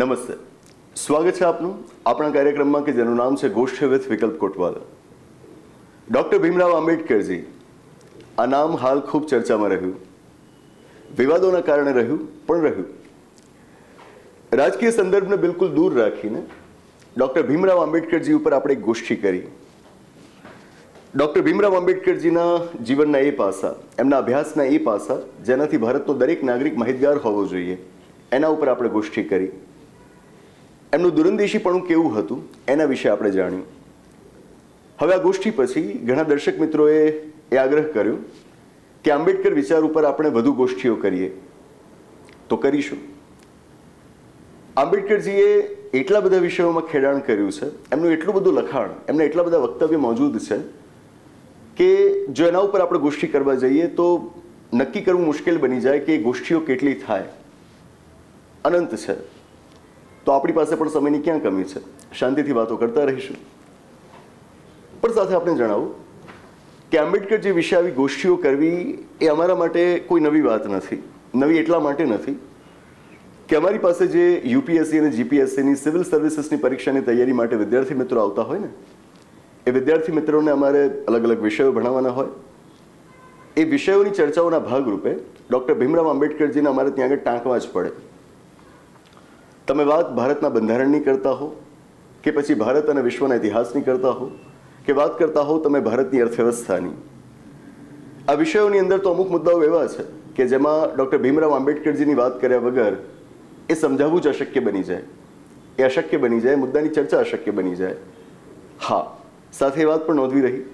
નમસ્તે. સ્વાગત છે આપનું આપણા કાર્યક્રમમાં કે જેનું નામ છે ગોષ્ઠ વિથ વિકલ્પ કોટવાલ. ડૉક્ટર ભીમરાવ આંબેડકરજી, આ નામ હાલ ખૂબ ચર્ચામાં રહ્યું. વિવાદોના કારણે રહ્યું, પણ રહ્યું. રાજકીય સંદર્ભને બિલકુલ દૂર રાખીને ડૉક્ટર ભીમરાવ આંબેડકરજી ઉપર આપણે એક ગોષ્ઠી કરી. ડૉક્ટર ભીમરાવ આંબેડકરજીના જીવનના એ પાસા, એમના અભ્યાસના એ પાસા, જેનાથી ભારતનો દરેક નાગરિક માહિતગાર હોવો જોઈએ, એના ઉપર આપણે ગોષ્ઠી કરી. એમનું દુરંદેશીપણું કેવું હતું, એના વિશે આપણે જાણ્યું. હવે આ ગોષ્ઠી પછી ઘણા દર્શક મિત્રોએ એ આગ્રહ કર્યો કે આંબેડકર વિચાર ઉપર આપણે વધુ ગોષ્ઠીઓ કરીએ. તો કરીશું. આંબેડકરજીએ એટલા બધા વિષયોમાં ખેડાણ કર્યું છે, એમનું એટલું બધું લખાણ, એમના એટલા બધા વક્તવ્ય મોજૂદ છે કે જો એના ઉપર આપણે ગોષ્ઠી કરવા જઈએ તો નક્કી કરવું મુશ્કેલ બની જાય કે ગોષ્ઠીઓ કેટલી થાય. અનંત છે. તો આપણી પાસે પણ સમયની ક્યાં કમી છે? શાંતિથી વાતો કરતા રહીશું. પણ સાથે આપણે જણાવું, કે આંબેડકરજી વિશે આવી ગોષ્ઠીઓ કરવી એ અમારા માટે કોઈ નવી વાત નથી, નવી એટલા માટે નથી, કે અમારી પાસે જે યુપીએસસી અને જીપીએસસીની સિવિલ સર્વિસીસની પરીક્ષાની તૈયારી માટે વિદ્યાર્થી મિત્રો આવતા હોય ને, એ વિદ્યાર્થી મિત્રોને અમારે અલગ અલગ વિષયો ભણાવવાના હોય. એ વિષયોની ચર્ચાઓના ભાગરૂપે ડૉક્ટર ભીમરાવ આંબેડકરજીને અમારે ત્યાં આગળ ટાંકવા જ પડે. તમે વાત ભારતના બંધારણની કરતા હો કે પછી ભારત અને વિશ્વના ઇતિહાસની કરતા હો કે વાત કરતા હો તમે ભારતની અર્થવ્યવસ્થાની? આ વિષયોની અંદર તો અમુક મુદ્દાઓ એવા છે કે જેમાં ડૉક્ટર ભીમરાવ આંબેડકરજીની વાત કર્યા વગર એ સમજાવવું જ અશક્ય બની જાય. એ અશક્ય બની જાય, મુદ્દાની ચર્ચા અશક્ય બની જાય. હા, સાથે એ વાત પણ નોંધવી રહી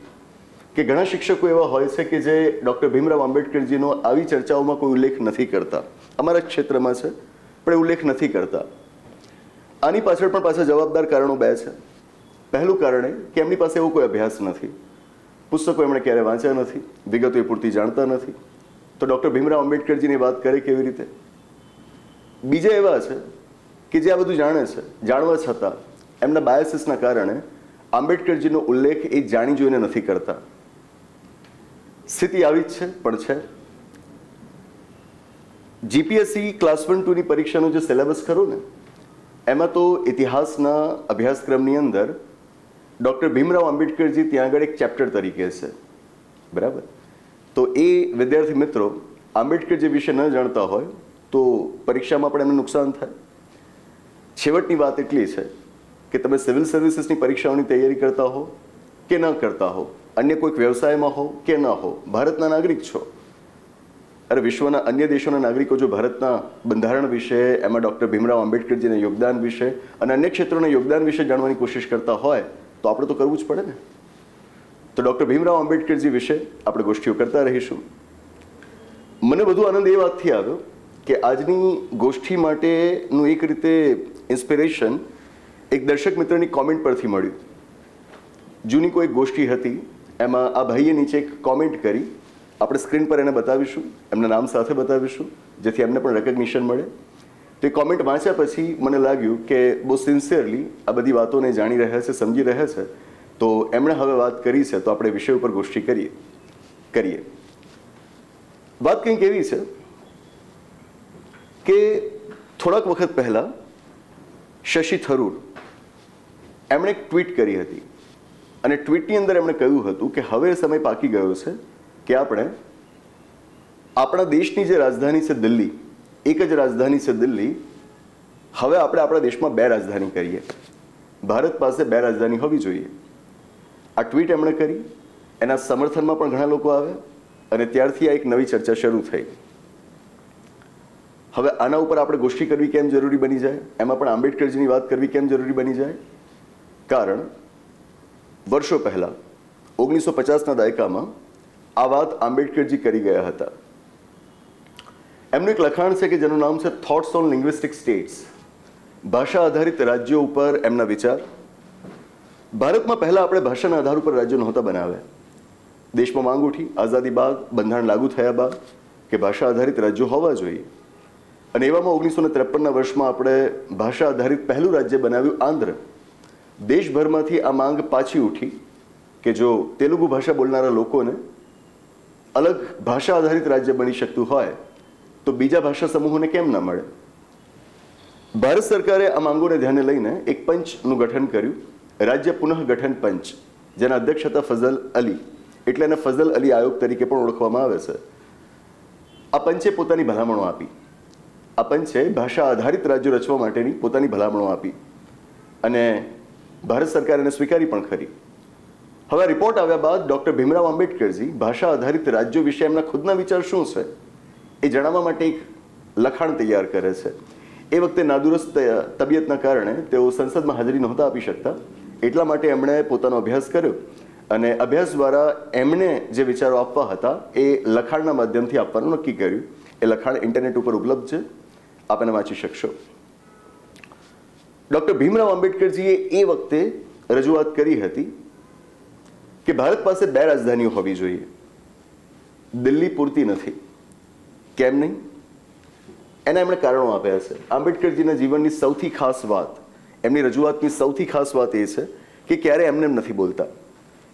કે ઘણા શિક્ષકો એવા હોય છે કે જે ડૉક્ટર ભીમરાવ આંબેડકરજીનો આવી ચર્ચાઓમાં કોઈ ઉલ્લેખ નથી કરતા. અમારા ક્ષેત્રમાં છે, પણ એ ઉલ્લેખ નથી કરતા. આની પાછળ પણ પાછા જવાબદાર કારણો બે છે. પહેલું કારણ એ કે એમની પાસે એવો કોઈ અભ્યાસ નથી. પુસ્તકો એમણે ક્યારેય વાંચ્યા નથી, વિગતો એ પૂરતી જાણતા નથી. તો ડૉક્ટર ભીમરાવ આંબેડકરજીની વાત કરે કેવી રીતે? બીજા એવા છે કે જે આ બધું જાણે છે, જાણવા છતાં એમના બાયસીસના કારણે આંબેડકરજીનો ઉલ્લેખ એ જાણી જોઈને નથી કરતા. સ્થિતિ આવી જ છે, પણ છે. જીપીએસસી ક્લાસ વન ટુની પરીક્ષાનો જે સિલેબસ ખરો ને એમાં તો ઇતિહાસના અભ્યાસક્રમની અંદર ડૉક્ટર ભીમરાવ આંબેડકરજી ત્યાં આગળ એક ચેપ્ટર તરીકે છે. બરાબર? તો એ વિદ્યાર્થી મિત્રો આંબેડકરજી વિશે ન જાણતા હોય, તો પરીક્ષામાં પણ એમને નુકસાન થાય. છેવટની વાત એટલી છે કે તમે સિવિલ સર્વિસીસની પરીક્ષાઓની તૈયારી કરતા હો કે ન કરતા હો? અન્ય કોઈક વ્યવસાયમાં હો કે ન હો? ભારતના નાગરિક છો. અરે વિશ્વના અન્ય દેશોના નાગરિકો જો ભારતના બંધારણ વિશે, એમાં ડૉક્ટર ભીમરાવ આંબેડકરજીના યોગદાન વિશે અને અન્ય ક્ષેત્રોના યોગદાન વિશે જાણવાની કોશિશ કરતા હોય, તો આપણે તો કરવું જ પડે ને. તો ડૉક્ટર ભીમરાવ આંબેડકરજી વિશે આપણે ગોષ્ઠીઓ કરતા રહીશું. મને વધુ આનંદ એ વાતથી આવ્યો કે આજની ગોષ્ઠી માટેનું એક રીતે ઇન્સ્પિરેશન એક દર્શક મિત્રની કોમેન્ટ પરથી મળ્યું. જૂની કોઈ ગોષ્ઠી હતી, એમાં આ ભાઈએ નીચે એક કોમેન્ટ કરી આપણે સ્ક્રીન પર એને બતાવીશું, એમના નામ સાથે બતાવીશું, જેથી એમને પણ રેકગ્નિશન મળે. તે કોમેન્ટ વાંચ્યા પછી મને લાગ્યું કે બહુ સિન્સિયરલી આ બધી વાતોને જાણી રહ્યા છે, સમજી રહ્યા છે, તો એમણે હવે વાત કરી છે, તો આપણે વિષય ઉપર ગોષ્ઠી કરીએ કરીએ. વાત કંઈક એવી છે કે થોડાક વખત પહેલાં શશી થરૂર એમણે એક ટ્વીટ કરી હતી. અને ટ્વીટની અંદર એમણે કહ્યું હતું કે હવે સમય પાકી ગયો છે કે આપણે આપણા દેશની જે રાજધાની છે દિલ્હી, એક જ રાજધાની છે દિલ્હી, હવે આપણે આપણા દેશમાં બે રાજધાની કરીએ. ભારત પાસે બે રાજધાની હોવી જોઈએ. આ ટ્વીટ એમણે કરી, એના સમર્થનમાં પણ ઘણા લોકો આવ્યા અને ત્યારથી આ એક નવી ચર્ચા શરૂ થઈ. હવે આના ઉપર આપણે ગોષ્ઠી કરવી કેમ જરૂરી બની જાય? એમાં પણ આંબેડકરજીની વાત કરવી કેમ જરૂરી બની જાય? કારણ, વર્ષો પહેલા, ઓગણીસો પચાસના દાયકામાં આ વાત આંબેડકરજી કરી ગયા હતા. એમનું એક લખાણ છે કે જેનું નામ છે થોટ્સ ઓન લિંગ્વિસ્ટિક સ્ટેટ્સ ભાષા આધારિત રાજ્યો ઉપર એમના વિચાર. ભારતમાં પહેલાં આપણે ભાષાના આધાર ઉપર રાજ્યો નહોતા બનાવ્યા. દેશમાં માંગ ઉઠી, આઝાદી બાદ, બંધારણ લાગુ થયા બાદ કે ભાષા આધારિત રાજ્યો હોવા જોઈએ. અને એવામાં ઓગણીસો ને ત્રેપનના વર્ષમાં આપણે ભાષા આધારિત પહેલું રાજ્ય બનાવ્યું આંધ્ર. દેશભરમાંથી આ માંગ પાછી ઉઠી કે જો તેલુગુ ભાષા બોલનારા લોકોને અલગ ભાષા આધારિત રાજ્ય બની શકતું હોય, તો બીજા ભાષા સમૂહોને કેમ ના મળે? ભારત સરકારે આ માંગોને ધ્યાને લઈને એક પંચનું ગઠન કર્યું. રાજ્ય પુનઃગઠન પંચ, જેના અધ્યક્ષ હતા ફઝલ અલી. એટલે એને ફઝલ અલી આયોગ તરીકે પણ ઓળખવામાં આવે છે. આ પંચે પોતાની ભલામણો આપી. આ પંચે ભાષા આધારિત રાજ્યો રચવા માટેની પોતાની ભલામણો આપી. અને ભારત સરકાર એને સ્વીકારી પણ ખરી. હવે રિપોર્ટ આવ્યા બાદ ડોક્ટર ભીમરાવ આંબેડકરજી ભાષા આધારિત રાજ્યો વિશે એમના ખુદના વિચાર શું છે? એ જણાવવા માટે એક લખાણ તૈયાર કરે છે. એ વખતે નાદુરસ્ત તબિયતના કારણે તેઓ સંસદમાં હાજરી નહોતા આપી શકતા. એટલા માટે એમણે પોતાનો અભ્યાસ કર્યો અને અભ્યાસ દ્વારા એમણે જે વિચારો આપવા હતા એ લખાણના માધ્યમથી આપવાનું નક્કી કર્યું. એ લખાણ ઇન્ટરનેટ ઉપર ઉપલબ્ધ છે. આપ વાંચી શકશો. ડૉક્ટર ભીમરાવ આંબેડકરજીએ એ વખતે રજૂઆત કરી હતી કે ભારત પાસે બે રાજધાનીઓ હોવી જોઈએ. દિલ્હી પૂરતી નથી. કેમ નહીં? એના એમણે કારણો આપ્યા છે. આંબેડકરજીના જીવનની સૌથી ખાસ વાત, એમની રજૂઆતની સૌથી ખાસ વાત એ છે કે ક્યારે એમને એમ નથી બોલતા.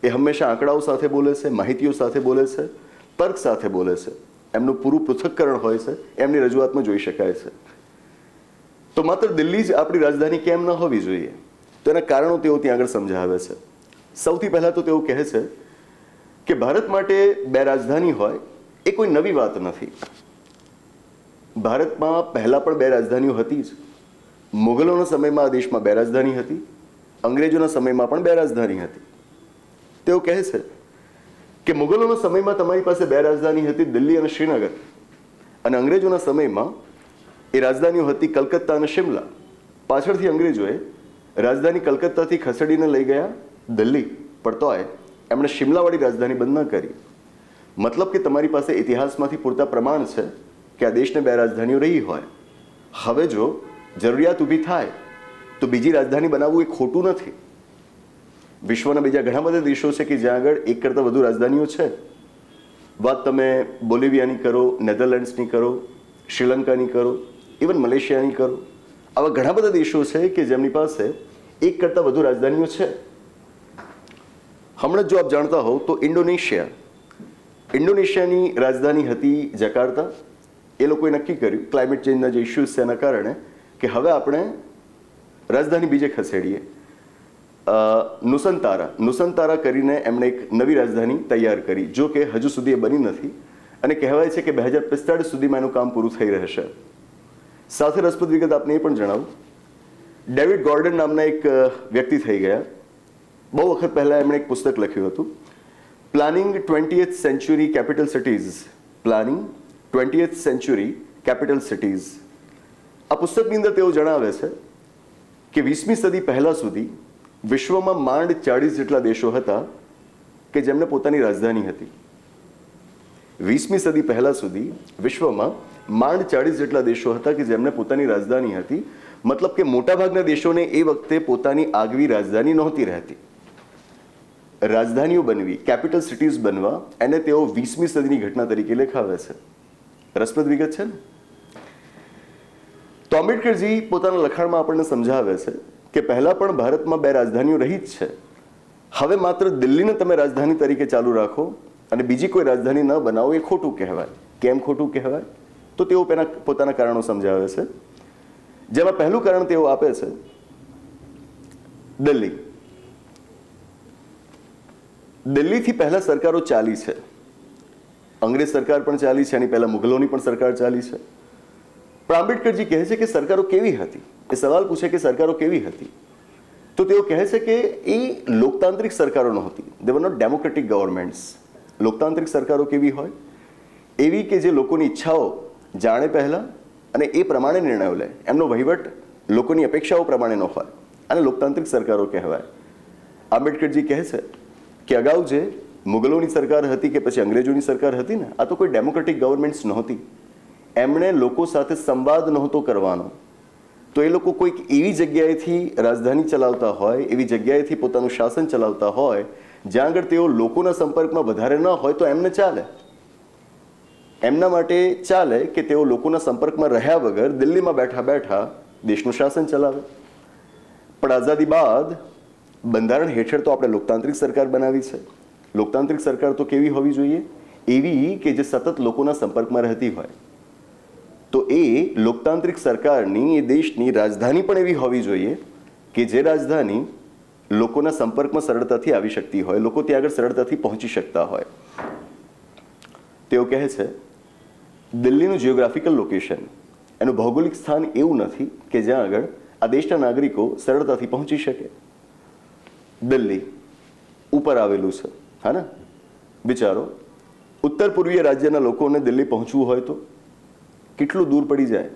એ હંમેશા આંકડાઓ સાથે બોલે છે, માહિતીઓ સાથે બોલે છે, તર્ક સાથે બોલે છે. એમનું પૂરું પૃથક્કરણ હોય છે, એમની રજૂઆતમાં જોઈ શકાય છે. તો માત્ર દિલ્હી જ આપણી રાજધાની કેમ ન હોવી જોઈએ? તો એના કારણો તેઓ ત્યાં આગળ સમજાવે છે. સૌથી પહેલાં તો તેઓ કહે છે કે ભારત માટે બે રાજધાની હોય, એ કોઈ નવી વાત નથી. ભારતમાં પહેલાં પણ બે રાજધાનીઓ હતી જ. મુગલોના સમયમાં આ દેશમાં બે રાજધાની હતી, અંગ્રેજોના સમયમાં પણ બે રાજધાની હતી. તેઓ કહે છે કે મુગલોના સમયમાં તમારી પાસે બે રાજધાની હતી દિલ્હી અને શ્રીનગર. અને અંગ્રેજોના સમયમાં એ રાજધાનીઓ હતી કલકત્તા અને શિમલા. પાછળથી અંગ્રેજોએ રાજધાની કલકત્તાથી ખસેડીને લઈ ગયા દિલ્હી પણ તોય એમણે શિમલાવાળી રાજધાની બંધ ન કરી. મતલબ કે તમારી પાસે ઇતિહાસમાંથી પૂરતા પ્રમાણ છે કે આ દેશને બે રાજધાનીઓ રહી હોય. હવે જો જરૂરિયાત ઊભી થાય, તો બીજી રાજધાની બનાવવું એ ખોટું નથી. વિશ્વના બીજા ઘણા બધા દેશો છે કે જ્યાં આગળ એક કરતાં વધુ રાજધાનીઓ છે. વાત તમે બોલિવિયાની કરો, નેધરલેન્ડ્સની કરો, શ્રીલંકાની કરો, ઇવન મલેશિયાની કરો. આવા ઘણા બધા દેશો છે કે જેમની પાસે એક કરતાં વધુ રાજધાનીઓ છે. હમણાં જ આપ જાણતા હોવ તો ઇન્ડોનેશિયા. ઇન્ડોનેશિયાની રાજધાની હતી જકાર્તા. એ લોકોએ નક્કી કર્યું ક્લાઇમેટ ચેન્જના જે ઇસ્યુઝ છે એના કારણે કે હવે આપણે રાજધાની બીજે ખસેડીએ. નુસંતારા નુસંતારા કરીને એમણે એક નવી રાજધાની તૈયાર કરી, જો કે હજુ સુધી એ બની નથી. અને કહેવાય છે કે બે હજાર પિસ્તાળીસ સુધીમાં એનું કામ પૂરું થઈ રહેશે. સાથે રસપ્રદ વિગત આપને એ પણ જણાવું. ડેવિડ ગોર્ડન નામના એક વ્યક્તિ થઈ ગયા. બહુ વખત પહેલાં એમણે એક પુસ્તક લખ્યું હતું. Planning twentieth century capital cities planning twentieth century capital cities આ પુસ્તકની અંદર તેઓ જણાવે છે કે વીસમી સદી પહેલાં સુધી વિશ્વમાં માંડ ચાળીસ જેટલા દેશો હતા કે જેમને પોતાની રાજધાની હતી. વીસમી સદી પહેલાં સુધી વિશ્વમાં માંડ ચાળીસ જેટલા દેશો હતા કે જેમને પોતાની રાજધાની હતી. મતલબ કે મોટાભાગના દેશોને એ વખતે પોતાની આગવી રાજધાની નહોતી રહેતી. રાજધાનીઓ બનવી કેપિટલ સિટીઝ બનવા, એને તેઓ વીસમી સદીની ઘટના તરીકે લેખાવે છે. રસપ્રદ વિગત છે ને? તો આંબેડકરજી પોતાના લખાણમાં આપણને સમજાવે છે કે પહેલાં પણ ભારતમાં બે રાજધાનીઓ રહી જ છે. હવે માત્ર દિલ્હીને તમે રાજધાની તરીકે ચાલુ રાખો અને બીજી કોઈ રાજધાની ન બનાવો એ ખોટું કહેવાય. કેમ ખોટું કહેવાય? તો તેઓ તેના પોતાના કારણો સમજાવે છે. જેમાં પહેલું કારણ તેઓ આપે છે, દિલ્હી. દિલ્હીથી પહેલાં સરકારો ચાલી છે. અંગ્રેજ સરકાર પણ ચાલી છે, એની પહેલાં મુઘલોની પણ સરકાર ચાલી છે. પણ આંબેડકરજી કહે છે કે સરકારો કેવી હતી? એ સવાલ પૂછે કે સરકારો કેવી હતી? તો તેઓ કહે છે કે એ લોકતાંત્રિક સરકારો નહોતી. They were not democratic governments લોકતાંત્રિક સરકારો કેવી હોય? એવી કે જે લોકોની ઈચ્છાઓ જાણે પહેલાં અને એ પ્રમાણે નિર્ણયો લે. એમનો વહીવટ લોકોની અપેક્ષાઓ પ્રમાણેનો હોય. અને લોકતાંત્રિક સરકારો કહેવાય. આંબેડકરજી કહે છે કે અગાઉ જે મુગલોની સરકાર હતી કે પછી અંગ્રેજોની સરકાર હતી ને, આ તો કોઈ ડેમોક્રેટિક ગવર્મેન્ટ્સ નહોતી. એમણે લોકો સાથે સંવાદ નહોતો કરવાનો. તો એ લોકો કોઈક એવી જગ્યાએથી રાજધાની ચલાવતા હોય, એવી જગ્યાએથી પોતાનું શાસન ચલાવતા હોય, જ્યાં આગળ તેઓ લોકોના સંપર્કમાં વધારે ન હોય તો એમને ચાલે. એમના માટે ચાલે કે તેઓ લોકોના સંપર્કમાં રહ્યા વગર દિલ્હીમાં બેઠા બેઠા દેશનું શાસન ચલાવે. પણ આઝાદી બાદ બંધારણ હેઠળ તો આપણે લોકતાંત્રિક સરકાર બનાવી છે. લોકતાંત્રિક સરકાર તો કેવી હોવી જોઈએ? એવી કે જે સતત લોકોના સંપર્કમાં રહેતી હોય. તો એ લોકતાંત્રિક સરકારની, એ દેશની રાજધાની પણ એવી હોવી જોઈએ કે જે રાજધાની લોકોના સંપર્કમાં સરળતાથી આવી શકતી હોય, લોકો ત્યાં આગળ સરળતાથી પહોંચી શકતા હોય. તેઓ કહે છે, દિલ્હીનું જિયોગ્રાફિકલ લોકેશન એનું ભૌગોલિક સ્થાન એવું નથી કે જ્યાં આગળ આ દેશના નાગરિકો સરળતાથી પહોંચી શકે. દિલ્હી. ઉપર આવેલું છે. હા ને? વિચારો. ઉત્તર પૂર્વીય રાજ્યના લોકોને દિલ્હી પહોંચવું હોય તો કેટલું દૂર પડી જાય?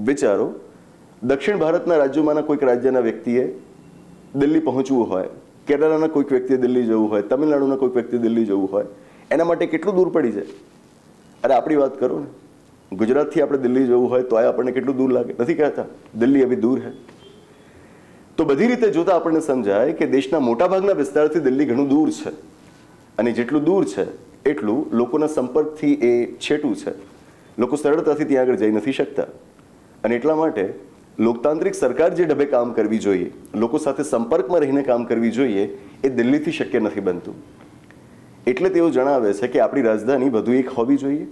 વિચારો. દક્ષિણ ભારતના રાજ્યોમાંના કોઈક રાજ્યના વ્યક્તિએ દિલ્હી પહોંચવું હોય, કેરળના કોઈક વ્યક્તિએ દિલ્હી જવું હોય, તમિલનાડુના કોઈક વ્યક્તિએ દિલ્હી જવું હોય, એના માટે કેટલું દૂર પડી જાય? અરે આપણી વાત કરો ને. ગુજરાતથી આપણે દિલ્હી જવું હોય તો આ આપણને કેટલું દૂર લાગે? નથી કહેતા? દિલ્હી અભી દૂર હે. તો બધી રીતે જોતા આપણને સમજાય કે દેશના મોટાભાગના વિસ્તારથી દિલ્હી ઘણું દૂર છે. અને જેટલું દૂર છે, એટલું લોકોના સંપર્કથી એ છેટું છે. લોકો સરળતાથી ત્યાં આગળ જઈ નથી શકતા. અને એટલા માટે લોકતાંત્રિક સરકાર જે ઢબે કામ કરવી જોઈએ, લોકો સાથે સંપર્કમાં રહીને કામ કરવી જોઈએ, એ દિલ્હીથી શક્ય નથી બનતું. એટલે તેઓ જણાવે છે કે આપણી રાજધાની વધુ એક હોવી જોઈએ.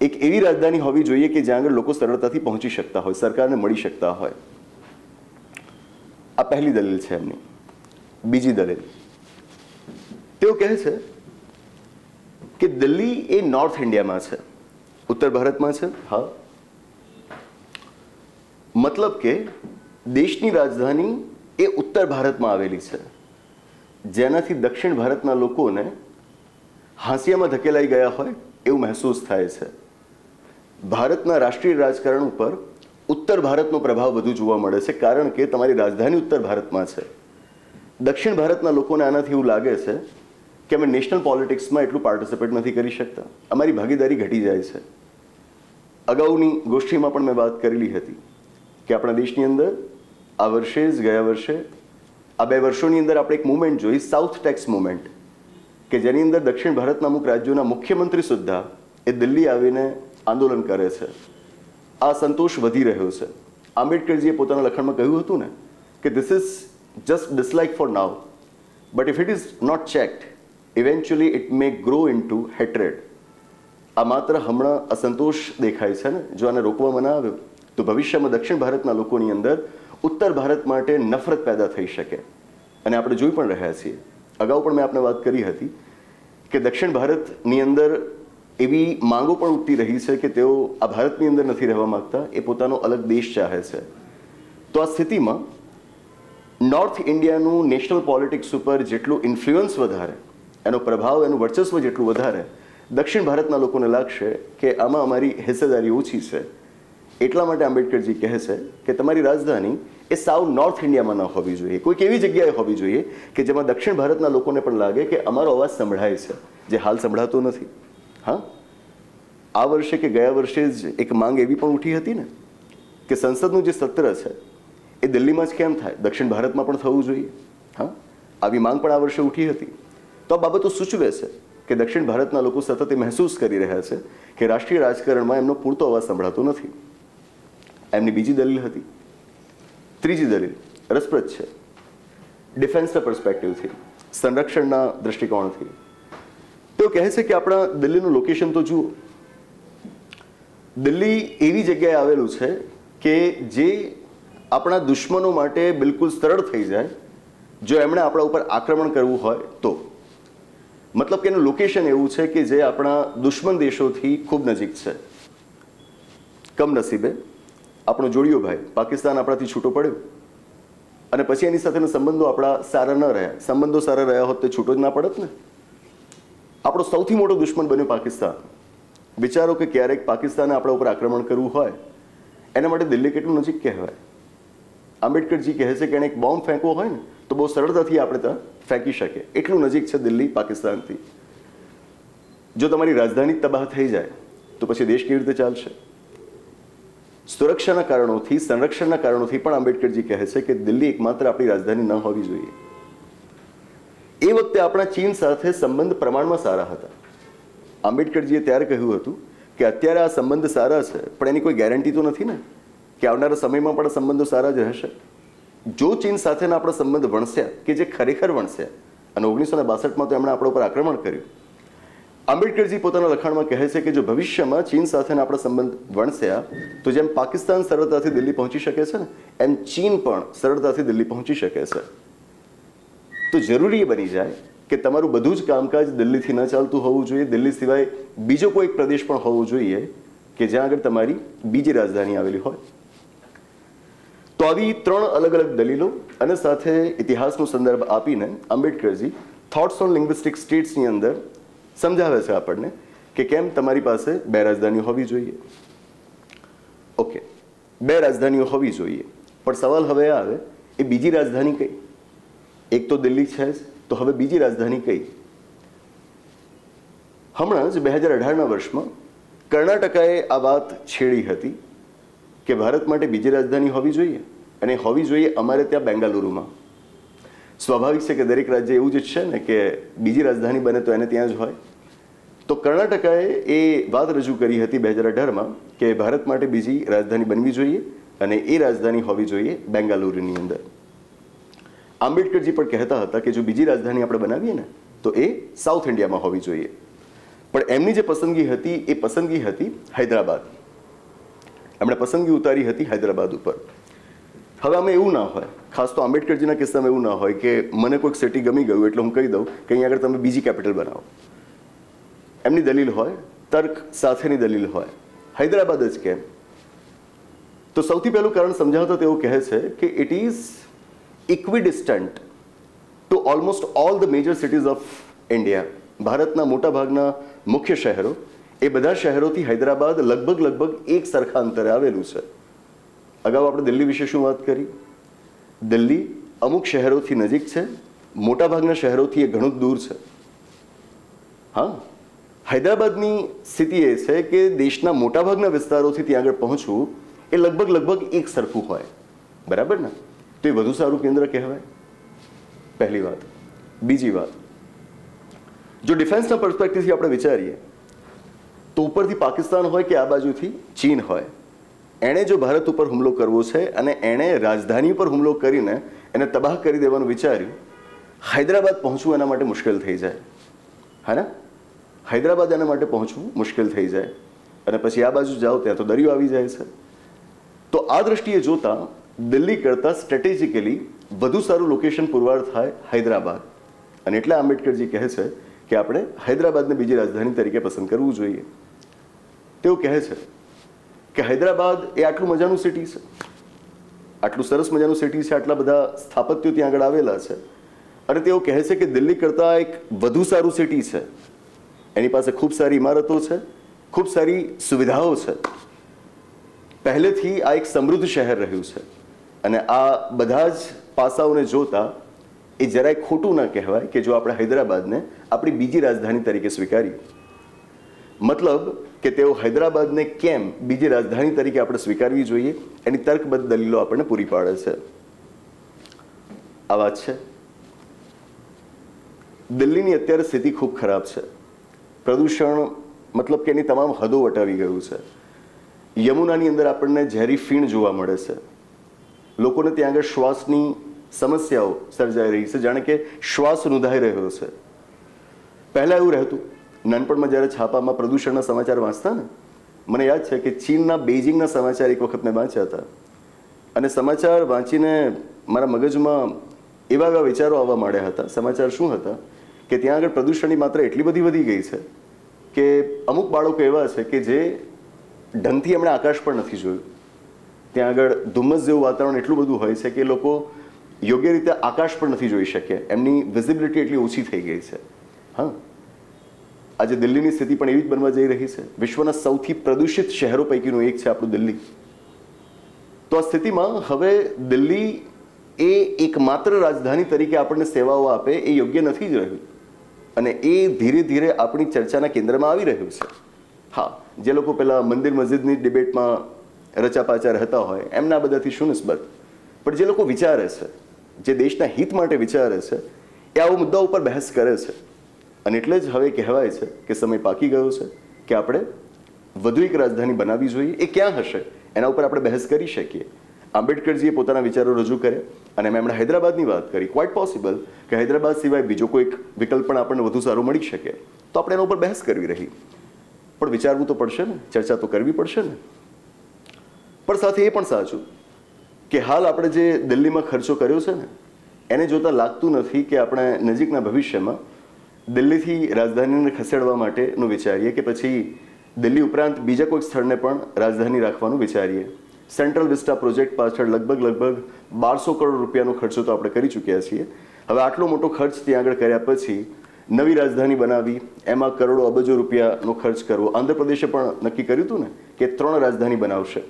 એક એવી રાજધાની હોવી જોઈએ કે જ્યાં આગળ લોકો સરળતાથી પહોંચી શકતા હોય, સરકારને મળી શકતા હોય. આ પહેલી દલીલ છે એમની. બીજી દલીલ. તેઓ કહે છે કે દિલ્હી એ નોર્થ ઇન્ડિયામાં છે. ઉત્તર ભારતમાં છે? હા. મતલબ કે દેશની રાજધાની એ ઉત્તર ભારતમાં આવેલી છે. જેનાથી દક્ષિણ ભારતના લોકોને હાંસિયામાં ધકેલાઈ ગયા હોય એવું મહેસૂસ થાય છે. ભારતના રાષ્ટ્રીય રાજકારણ ઉપર ઉત્તર ભારતનો પ્રભાવ વધુ જોવા મળે છે, કારણ કે તમારી રાજધાની ઉત્તર ભારતમાં છે. દક્ષિણ ભારતના લોકોને આનાથી એવું લાગે છે કે અમે નેશનલ પોલિટિક્સમાં એટલું પાર્ટિસિપેટ નથી કરી શકતા. અમારી ભાગીદારી ઘટી જાય છે. અગાઉની ગોષ્ઠીમાં પણ મેં વાત કરેલી હતી કે આપણા દેશની અંદર આ વર્ષે જ ગયા વર્ષે, આ બે વર્ષોની અંદર આપણે એક મુવમેન્ટ જોઈ સાઉથ ટેક્સ મુવમેન્ટ કે જેની અંદર દક્ષિણ ભારતના અમુક રાજ્યોના મુખ્યમંત્રી સુદ્ધા એ દિલ્હી આવીને આંદોલન કરે છે. આ સંતોષ વધી રહ્યો છે. આંબેડકરજીએ પોતાના લખણમાં કહ્યું હતું ને કે this is just dislike for now but if it is not checked eventually it may grow into hatred આ માત્ર હમણાં અસંતોષ દેખાય છે ને, જો આને રોકવામાં ના આવ્યો તો ભવિષ્યમાં દક્ષિણ ભારતના લોકોની અંદર ઉત્તર ભારત માટે નફરત પેદા થઈ શકે. અને આપણે જોઈ પણ રહ્યા છીએ. અગાઉ પણ મેં આપને વાત કરી હતી કે દક્ષિણ ભારતની અંદર એવી માંગો પણ ઉઠતી રહી છે કે તેઓ આ ભારતની અંદર નથી રહેવા માગતા, એ પોતાનો અલગ દેશ ચાહે છે. તો આ સ્થિતિમાં નોર્થ ઇન્ડિયાનું નેશનલ પોલિટિક્સ ઉપર જેટલું ઇન્ફ્લુઅન્સ વધારે, એનો પ્રભાવ, એનું વર્ચસ્વ જેટલું વધારે, દક્ષિણ ભારતના લોકોને લાગશે કે આમાં અમારી હિસ્સેદારી ઓછી છે. એટલા માટે આંબેડકરજી કહે છે કે તમારી રાજધાની એ સાવ નોર્થ ઇન્ડિયામાં ન હોવી જોઈએ. કોઈક એવી જગ્યાએ હોવી જોઈએ કે જેમાં દક્ષિણ ભારતના લોકોને પણ લાગે કે અમારો અવાજ સંભળાય છે, જે હાલ સંભળાતો નથી. હા? આ વર્ષે કે ગયા વર્ષે જ એક માંગ એવી પણ ઉઠી હતી ને કે સંસદનું જે સત્ર છે, એ દિલ્હીમાં જ કેમ થાય? દક્ષિણ ભારતમાં પણ થવું જોઈએ. હા? આવી માંગ પણ આ વર્ષે ઉઠી હતી. તો આ બાબતો સૂચવે છે કે દક્ષિણ ભારતના લોકો સતત એ મહેસૂસ કરી રહ્યા છે કે રાષ્ટ્રીય રાજકારણમાં એમનો પૂરતો અવાજ સંભળાતો નથી. એમની બીજી દલીલ હતી. ત્રીજી દલીલ રસપ્રદ છે. ડિફેન્સના પર્સપેક્ટિવથી સંરક્ષણના દૃષ્ટિકોણથી તેઓ કહે છે કે આપણા દિલ્હીનું લોકેશન તો જુઓ. દિલ્હી એવી જગ્યાએ આવેલું છે કે જે આપણા દુશ્મનો માટે બિલકુલ સરળ થઈ જાય. જો એમણે આપણા ઉપર આક્રમણ કરવું હોય તો. મતલબ કે એનું લોકેશન એવું છે કે જે આપણા દુશ્મન દેશોથી ખૂબ નજીક છે. કમનસીબે આપણો જોડિયો ભાઈ, પાકિસ્તાન આપણાથી છૂટો પડ્યો. અને પછી એની સાથેના સંબંધો આપણા સારા ન રહ્યા. સંબંધો સારા રહ્યા હોત તો છૂટો જ ના પડત ને. આપણો સૌથી મોટો દુશ્મન બન્યો પાકિસ્તાન. વિચારો કે ક્યારેક પાકિસ્તાને આપણા ઉપર આક્રમણ કરવું હોય, એના માટે દિલ્હી કેટલું નજીક કહેવાય? આંબેડકરજી કહે છે કે એને એક બોમ્બ ફેંકવો હોય ને, તો બહુ સરળતાથી આપણે ત્યાં ફેંકી શકે એટલું નજીક છે દિલ્હી પાકિસ્તાનથી. જો તમારી રાજધાની તબાહ થઈ જાય, તો પછી દેશ કેવી રીતે ચાલશે? સુરક્ષાના કારણોથી, સંરક્ષણના કારણોથી પણ આંબેડકરજી કહે છે કે દિલ્હી એકમાત્ર આપણી રાજધાની ન હોવી જોઈએ. એ વખતે આપણા ચીન સાથે સંબંધ પ્રમાણમાં સારા હતા. આંબેડકરજીએ ત્યારે કહ્યું હતું કે અત્યારે આ સંબંધ સારા છે, પણ એની કોઈ ગેરંટી તો નથી ને? કે આવનારા સમયમાં પણ સંબંધો સારા જ રહેશે? જો ચીન સાથેના આપણા સંબંધ વણસ્યા, કે જે ખરેખર વણસ્યા, અને ઓગણીસો બાસઠમાં તો એમણે આપણા ઉપર આક્રમણ કર્યું. આંબેડકરજી પોતાના લખાણમાં કહે છે કે જો ભવિષ્યમાં ચીન સાથેના આપણા સંબંધ વણસ્યા, તો જેમ પાકિસ્તાન સરળતાથી દિલ્હી પહોંચી શકે છે ને, એમ ચીન પણ સરળતાથી દિલ્હી પહોંચી શકે છે. તો જરૂરી એ બની જાય કે તમારું બધું જ કામકાજ દિલ્હીથી ન ચાલતું હોવું જોઈએ. દિલ્હી સિવાય બીજો કોઈ પ્રદેશ પણ હોવો જોઈએ કે જ્યાં આગળ તમારી બીજી રાજધાની આવેલી હોય. તો આવી ત્રણ અલગ અલગ દલીલો અને સાથે ઇતિહાસનો સંદર્ભ આપીને આંબેડકરજી થોટ્સ ઓન લિંગ્વિસ્ટિક સ્ટેટ્સની અંદર સમજાવે છે આપણને કે કેમ તમારી પાસે બે રાજધાનીઓ હોવી જોઈએ. ઓકે, બે રાજધાનીઓ હોવી જોઈએ. પણ સવાલ હવે આવે, એ બીજી રાજધાની કઈ? એક તો દિલ્હી છે જ, તો હવે બીજી રાજધાની કઈ? હમણાં જ બે હજાર અઢારના વર્ષમાં કર્ણાટકાએ આ વાત છેડી હતી કે ભારત માટે બીજી રાજધાની હોવી જોઈએ, અને હોવી જોઈએ અમારે ત્યાં બેંગાલુરુમાં. સ્વાભાવિક છે કે દરેક રાજ્ય એવું જ છે ને કે બીજી રાજધાની બને તો એને ત્યાં જ હોય. તો કર્ણાટકાએ એ વાત રજૂ કરી હતી બે હજાર અઢારમાં કે ભારત માટે બીજી રાજધાની બનવી જોઈએ, અને એ રાજધાની હોવી જોઈએ બેંગાલુરુની અંદર. આંબેડકરજી પણ કહેતા હતા કે જો બીજી રાજધાની આપણે બનાવીએ ને, તો એ સાઉથ ઇન્ડિયામાં હોવી જોઈએ. પણ એમની જે પસંદગી હતી, એ પસંદગી હતી હૈદરાબાદ. એમણે પસંદગી ઉતારી હતી હૈદરાબાદ ઉપર. હવે અમે એવું ના હોય, ખાસ તો આંબેડકરજીના કિસ્સામાં એવું ના હોય કે મને કોઈક સિટી ગમી ગયું એટલે હું કહી દઉં કે અહીંયા આગળ તમે બીજી કેપિટલ બનાવો. એમની દલીલ હોય, તર્ક સાથેની દલીલ હોય. હૈદરાબાદ જ કેમ? તો સૌથી પહેલું કારણ સમજાવતા તેઓ કહે છે કે it is equidistant to almost all the major cities of India ભારતના મોટા ભાગના મુખ્ય શહેરો એ બધા શહેરોથી હૈદરાબાદ લગભગ લગભગ એક સરખા અંતરે આવેલું છે. અગાઉ આપણે દિલ્હી વિશે શું વાત કરી? દિલ્હી અમુક શહેરોથી નજીક છે મોટાભાગના શહેરોથી એ ઘણું જ દૂર છે. હા? હૈદરાબાદની સ્થિતિ એ છે કે દેશના મોટાભાગના વિસ્તારોથી ત્યાં આગળ પહોંચવું એ લગભગ લગભગ એક સરખું હોય. બરાબર ને? તો એ વધુ સારું કેન્દ્ર કહેવાય? પહેલી વાત. બીજી વાત. જો ડિફેન્સના પર્સપેક્ટિવથી આપણે વિચારીએ, તો ઉપરથી પાકિસ્તાન હોય કે આ બાજુથી ચીન હોય, એણે જો ભારત ઉપર હુમલો કરવો છે અને એણે રાજધાની પર હુમલો કરીને એને તબાહ કરી દેવાનું વિચાર્યું, હૈદરાબાદ પહોંચવું એના માટે મુશ્કેલ થઈ જાય. હા ને હૈદરાબાદ એના માટે પહોંચવું મુશ્કેલ થઈ જાય. અને પછી આ બાજુ જાઓ, ત્યાં તો દરિયો આવી જાય છે. તો આ દ્રષ્ટિએ જોતા દિલ્હી કરતાં સ્ટ્રેટેજિકલી વધુ સારું લોકેશન પુરવાર થાય હૈદરાબાદ. અને એટલે આંબેડકરજી કહે છે કે આપણે હૈદરાબાદને બીજી રાજધાની તરીકે પસંદ કરવું જોઈએ. તેઓ કહે છે કે હૈદરાબાદ એ આટલું મજાનું સિટી છે. આટલું સરસ મજાનું સિટી છે, આટલા બધા સ્થાપત્યો ત્યાં આગળ આવેલા છે. અને તેઓ કહે છે કે દિલ્હી કરતાં એક વધુ સારું સિટી છે. એની પાસે ખૂબ સારી ઇમારતો છે, ખૂબ સારી સુવિધાઓ છે. પહેલેથી આ એક સમૃદ્ધ શહેર રહ્યું છે. અને આ બધા જ પાસાઓને જોતા એ જરાય ખોટું ના કહેવાય કે જો આપણે હૈદરાબાદને આપણી બીજી રાજધાની તરીકે સ્વીકારીએ. મતલબ કે તેઓ હૈદરાબાદને કેમ બીજી રાજધાની તરીકે આપણે સ્વીકારવી જોઈએ? એની તર્કબદ્ધ દલીલો આપણને પૂરી પાડે છે. આ વાત છે. દિલ્હીની અત્યારે સ્થિતિ ખૂબ ખરાબ છે. પ્રદૂષણ મતલબ કે એની તમામ હદો વટાવી ગયું છે. યમુનાની અંદર આપણને ઝેરી ફીણ જોવા મળે છે. લોકોને ત્યાં આગળ શ્વાસની સમસ્યાઓ સર્જાઈ રહી છે. જાણે કે શ્વાસ રૂંધાઈ રહ્યો છે. પહેલાં એવું રહેતું. નાનપણમાં જ્યારે છાપામાં પ્રદૂષણના સમાચાર વાંચતા ને, મને યાદ છે કે ચીનના બેઇજિંગના સમાચાર એક વખત મેં વાંચ્યા હતા. અને સમાચાર વાંચીને મારા મગજમાં એવા એવા વિચારો આવવા માંડ્યા હતા. સમાચાર શું હતા? કે ત્યાં આગળ પ્રદૂષણની માત્રા એટલી બધી વધી ગઈ છે કે અમુક બાળકો એવા છે કે જે ઢંગથી એમણે આકાશ પણ નથી જોયું. ત્યાં આગળ ધુમ્મસ જેવું વાતાવરણ એટલું બધું હોય છે કે લોકો યોગ્ય રીતે આકાશ પણ નથી જોઈ શકે. એમની વિઝિબિલિટી એટલી ઓછી થઈ ગઈ છે. હા. આજે દિલ્હીની સ્થિતિ પણ એવી જ બનવા જઈ રહી છે. વિશ્વના સૌથી પ્રદૂષિત શહેરો પૈકીનું એક છે આપણું દિલ્હી. તો આ સ્થિતિમાં હવે દિલ્હી એ એકમાત્ર રાજધાની તરીકે આપણને સેવાઓ આપે એ યોગ્ય નથી જ રહ્યું. અને એ ધીરે ધીરે આપણી ચર્ચાના કેન્દ્રમાં આવી રહ્યું છે. હા. જે લોકો પહેલાં મંદિર મસ્જિદની ડિબેટમાં રચાપાચા રહેતા હોય, એમના બધાથી શું નિસ્બત પણ જે લોકો વિચારે છે, જે દેશના હિત માટે વિચારે છે, એ આવો મુદ્દા ઉપર બહેસ કરે છે. અને એટલે જ હવે કહેવાય છે કે સમય પાકી ગયો છે કે આપણે વધુ એક રાજધાની બનાવવી જોઈએ. એ ક્યાં હશે? એના ઉપર આપણે બહેસ કરી શકીએ. આંબેડકરજીએ પોતાના વિચારો રજૂ કર્યા અને એમણે હૈદરાબાદની વાત કરી. ક્વાઇટ પોસિબલ કે હૈદરાબાદ સિવાય બીજો કોઈક વિકલ્પ પણ આપણને વધુ સારો મળી શકે. તો આપણે એના ઉપર બહેસ કરવી રહી. પણ વિચારવું તો પડશે ને? ચર્ચા તો કરવી પડશે ને? પણ સાથે એ પણ સાચું કે હાલ આપણે જે દિલ્હીમાં ખર્ચો કર્યો છે ને, એને જોતાં લાગતું નથી કે આપણે નજીકના ભવિષ્યમાં દિલ્હીથી રાજધાનીને ખસેડવા માટેનું વિચારીએ કે પછી દિલ્હી ઉપરાંત બીજા કોઈક સ્થળને પણ રાજધાની રાખવાનું વિચારીએ. સેન્ટ્રલ વિસ્ટા પ્રોજેક્ટ પાછળ લગભગ લગભગ બારસો કરોડ રૂપિયાનો ખર્ચો તો આપણે કરી ચૂક્યા છીએ. હવે આટલો મોટો ખર્ચ ત્યાં આગળ કર્યા પછી નવી રાજધાની બનાવી, એમાં કરોડો અબજો રૂપિયાનો ખર્ચ કરવો. આંધ્રપ્રદેશે પણ નક્કી કર્યું હતું ને કે ત્રણ રાજધાની બનાવશે.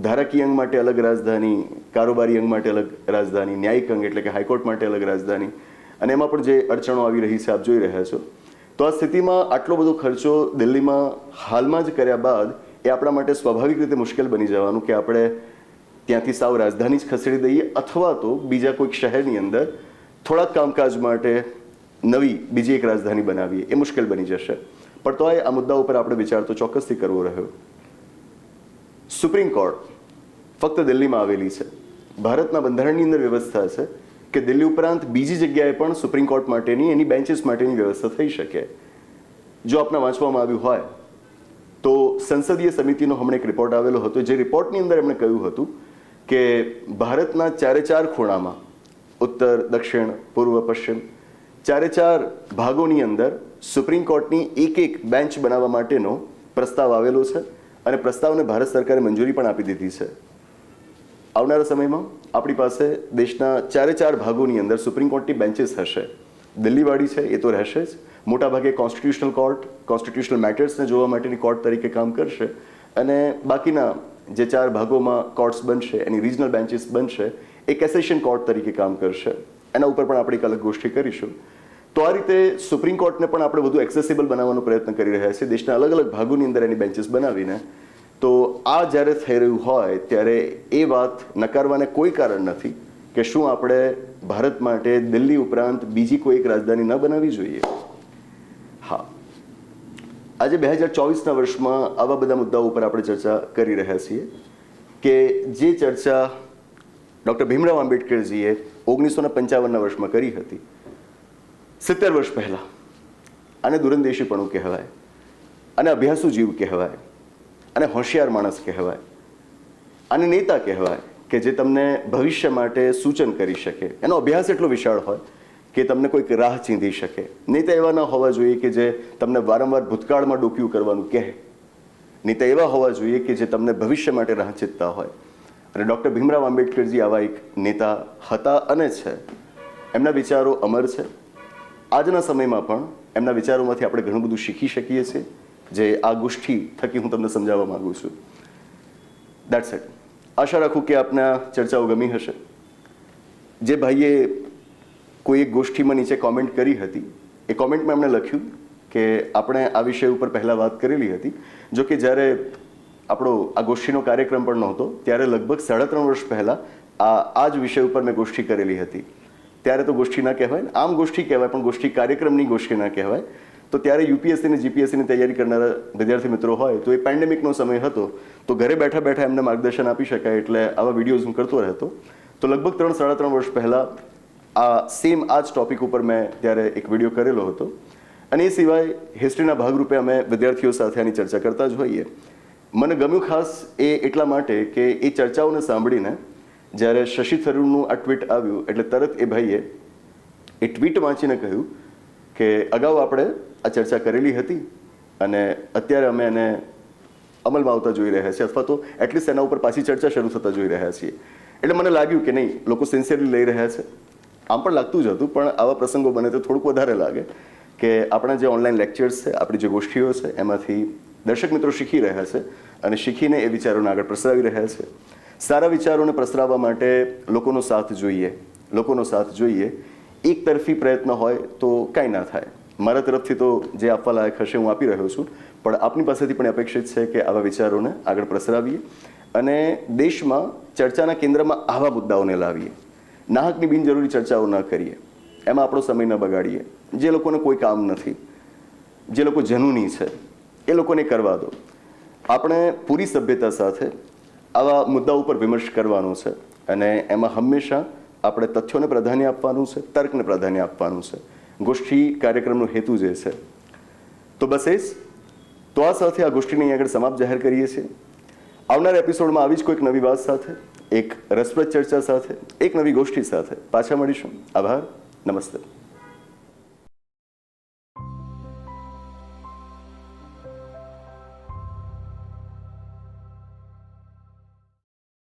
ધારાકીય અંગ માટે અલગ રાજધાની, કારોબારી અંગ માટે અલગ રાજધાની, ન્યાયિક અંગ એટલે કે હાઈકોર્ટ માટે અલગ રાજધાની. અને એમાં પણ જે અડચણો આવી રહી છે, આપ જોઈ રહ્યા છો. તો આ સ્થિતિમાં આટલો બધો ખર્ચો દિલ્હીમાં હાલમાં જ કર્યા બાદ એ આપણા માટે સ્વાભાવિક રીતે મુશ્કેલ બની જવાનું કે આપણે ત્યાંથી સાવ રાજધાની જ ખસેડી દઈએ અથવા તો બીજા કોઈક શહેરની અંદર થોડાક કામકાજ માટે નવી બીજી એક રાજધાની બનાવીએ. એ મુશ્કેલ બની જશે. પણ તો આ મુદ્દા ઉપર આપણે વિચાર તો ચોક્કસથી કરવો રહ્યો. સુપ્રીમ કોર્ટ ફક્ત દિલ્હીમાં આવેલી છે. ભારતના બંધારણની અંદર વ્યવસ્થા છે કે દિલ્હી ઉપરાંત બીજી જગ્યાએ પણ સુપ્રીમ કોર્ટ માટેની, એની બેન્ચીસ માટેની વ્યવસ્થા થઈ શકે. જો આપને વાંચવામાં આવ્યું હોય, તો સંસદીય સમિતિનો હમણાં એક રિપોર્ટ આવેલો હતો. જે રિપોર્ટની અંદર એમણે કહ્યું હતું કે ભારતના ચારે ચાર ખૂણામાં, ઉત્તર, દક્ષિણ, પૂર્વ, પશ્ચિમ, ચારે ચાર ભાગોની અંદર સુપ્રીમ કોર્ટની એક એક બેન્ચ બનાવવા માટેનો પ્રસ્તાવ આવેલો છે. અને પ્રસ્તાવને ભારત સરકારે મંજૂરી પણ આપી દીધી છે. આવનારા સમયમાં આપણી પાસે દેશના ચારે ચાર ભાગોની અંદર સુપ્રીમ કોર્ટની બેન્ચીસ હશે. દિલ્હીવાળી છે, એ તો રહેશે જ. મોટાભાગે કોન્સ્ટિટ્યુશનલ કોર્ટ, કોન્સ્ટિટ્યુશનલ મેટર્સને જોવા માટેની કોર્ટ તરીકે કામ કરશે. અને બાકીના જે ચાર ભાગોમાં કોર્ટ્સ બનશે, એની રિજનલ બેન્ચીસ બનશે, એ કેસેશન કોર્ટ તરીકે કામ કરશે. એના ઉપર પણ આપણે એક અલગ ગોષ્ઠી કરીશું. તો આ રીતે સુપ્રીમ કોર્ટને પણ આપણે વધુ એક્સેસિબલ બનાવવાનો પ્રયત્ન કરી રહ્યા છીએ. દેશના અલગ અલગ ભાગોની અંદર એની બેન્ચીસ બનાવીને. તો આ જ્યારે થઈ રહ્યું હોય, ત્યારે એ વાત નકારવાને કોઈ કારણ નથી કે શું આપણે ભારત માટે દિલ્હી ઉપરાંત બીજી કોઈ એક રાજધાની ન બનાવવી જોઈએ. હા. આજે બે હજાર ચોવીસના વર્ષમાં આવા બધા મુદ્દાઓ ઉપર આપણે ચર્ચા કરી રહ્યા છીએ કે જે ચર્ચા ડૉક્ટર ભીમરાવ આંબેડકરજીએ ઓગણીસો ને પંચાવનના વર્ષમાં કરી હતી સિત્તેર વર્ષ પહેલાં. આને દુરંદેશીપણું કહેવાય. અને અભ્યાસુ જીવ કહેવાય. અને હોશિયાર માણસ કહેવાય. અને નેતા કહેવાય કે જે તમને ભવિષ્ય માટે સૂચન કરી શકે. એનો અભ્યાસ એટલો વિશાળ હોય કે તમને કોઈક રાહ ચીંધી શકે. નેતા એવા ન હોવા જોઈએ કે જે તમને વારંવાર ભૂતકાળમાં ડોક્યું કરવાનું કહે. નેતા એવા હોવા જોઈએ કે જે તમને ભવિષ્ય માટે રાહ ચીંધતા હોય. અને ડૉક્ટર ભીમરાવ આંબેડકરજી આવા એક નેતા હતા અને છે. એમના વિચારો અમર છે. આજના સમયમાં પણ એમના વિચારોમાંથી આપણે ઘણું બધું શીખી શકીએ છીએ, જે આ ગોષ્ઠી થકી હું તમને સમજાવવા માંગુ છું. દેટ્સ ઇટ આશા રાખું કે આપના ચર્ચાઓ ગમી હશે. જે ભાઈએ કોઈ એક ગોષ્ઠીમાં નીચે કોમેન્ટ કરી હતી, એ કોમેન્ટમાં એમણે લખ્યું કે આપણે આ વિષય ઉપર પહેલાં વાત કરેલી હતી. જો કે જ્યારે આપણો આ ગોષ્ઠીનો કાર્યક્રમ પણ નહોતો, ત્યારે લગભગ સાડા ત્રણ વર્ષ પહેલાં આ આ જ વિષય ઉપર મેં ગોષ્ઠી કરેલી હતી. ત્યારે તો ગોષ્ઠી ના કહેવાય આમ ગોષ્ઠી કહેવાય, પણ ગોષ્ઠી કાર્યક્રમની ગોષ્ઠી ના કહેવાય. તો ત્યારે યુપીએસસી અને જીપીએસસીની તૈયારી કરનારા વિદ્યાર્થી મિત્રો હોય, તો એ પેન્ડેમિકનો સમય હતો, તો ઘરે બેઠા બેઠા એમને માર્ગદર્શન આપી શકાય એટલે આવા વિડીયોઝ હું કરતો રહેતો. તો લગભગ ત્રણ, સાડા ત્રણ વર્ષ પહેલાં આ સેમ આ જ ટોપિક ઉપર મેં ત્યારે એક વીડિયો કરેલો હતો. અને એ સિવાય હિસ્ટ્રીના ભાગરૂપે અમે વિદ્યાર્થીઓ સાથે આની ચર્ચા કરતા જ હોઈએ. મને ગમ્યું ખાસ એ એટલા માટે કે એ ચર્ચાઓને સાંભળીને જ્યારે શશી થરૂરનું આ ટ્વીટ આવ્યું, એટલે તરત એ ભાઈએ એ ટ્વીટ વાંચીને કહ્યું કે અગાઉ આપણે આ ચર્ચા કરેલી હતી અને અત્યારે અમે એને અમલમાં આવતા જોઈ રહ્યા છીએ, અથવા તો એટલીસ્ટ એના ઉપર પાછી ચર્ચા શરૂ થતા જોઈ રહ્યા છીએ. એટલે મને લાગ્યું કે નહીં, લોકો સિન્સિયરલી લઈ રહ્યા છે. આમ પણ લાગતું જ હતું, પણ આવા પ્રસંગો બને તો થોડુંક વધારે લાગે કે આપણા જે ઓનલાઈન લેક્ચર્સ છે, આપણી જે ગોષ્ઠીઓ છે, એમાંથી દર્શક મિત્રો શીખી રહ્યા છે અને શીખીને એ વિચારોને આગળ પ્રસરાવી રહ્યા છે. સારા વિચારોને પ્રસરાવવા માટે લોકોનો સાથ જોઈએ, લોકોનો સાથ જોઈએ. એક તરફી પ્રયત્ન હોય તો કાંઈ ના થાય. મારા તરફથી તો જે આપવા લાયક હશે હું આપી રહ્યો છું. પણ આપની પાસેથી પણ અપેક્ષિત છે કે આવા વિચારોને આગળ પ્રસરાવીએ અને દેશમાં ચર્ચાના કેન્દ્રમાં આવા મુદ્દાઓને લાવીએ. નાહકની બિનજરૂરી ચર્ચાઓ ન કરીએ. એમાં આપણો સમય ન બગાડીએ. જે લોકોને કોઈ કામ નથી, જે લોકો જનૂની છે, એ લોકોને કરવા દો. આપણે પૂરી સભ્યતા સાથે આવા મુદ્દા ઉપર વિમર્શ કરવાનો છે અને એમાં હંમેશા આપણે તથ્યોને પ્રાધાન્ય આપવાનું છે, તર્કને પ્રાધાન્ય આપવાનું છે. ગોષ્ઠી કાર્યક્રમનો હેતુ જે છે. તો બસ એ જ. તો આ સાથે આ ગોષ્ઠીને અહીં આગળ સમાપ્ત જાહેર કરીએ છીએ. આવનાર એપિસોડમાં આવી જ કોઈક નવી વાત સાથે, એક રસપ્રદ ચર્ચા સાથે, એક નવી ગોષ્ઠી સાથે પાછા મળીશું. આભાર. નમસ્તે.